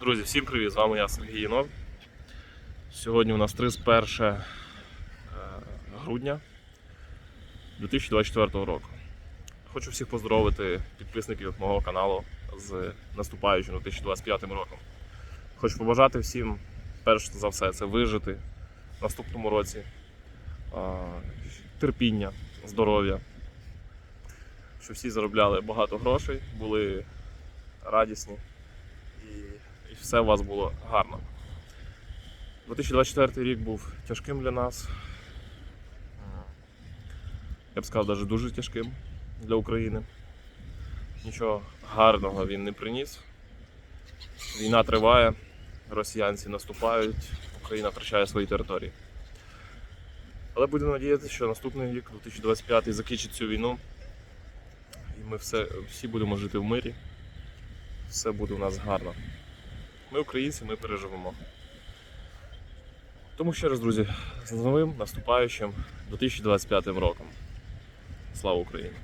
Друзі, всім привіт! З вами я Сергій Єнов. Сьогодні у нас 31 е, грудня 2024 року. Хочу всіх поздоровити підписників мого каналу з наступаючим 2025 роком. Хочу побажати всім, перш за все, це вижити в наступному році, е, терпіння, здоров'я, щоб всі заробляли багато грошей, були радісні все у вас було гарно. 2024 рік був тяжким для нас. Я б сказав, навіть дуже тяжким для України. Нічого гарного він не приніс. Війна триває, росіянці наступають, Україна втрачає свої території. Але будемо надіятися, що наступний рік, 2025, закінчить цю війну. І ми все, всі будемо жити в мирі. Все буде у нас гарно. Ми українці, ми переживемо. Тому ще раз, друзі, з новим наступаючим 2025 роком. Слава Україні!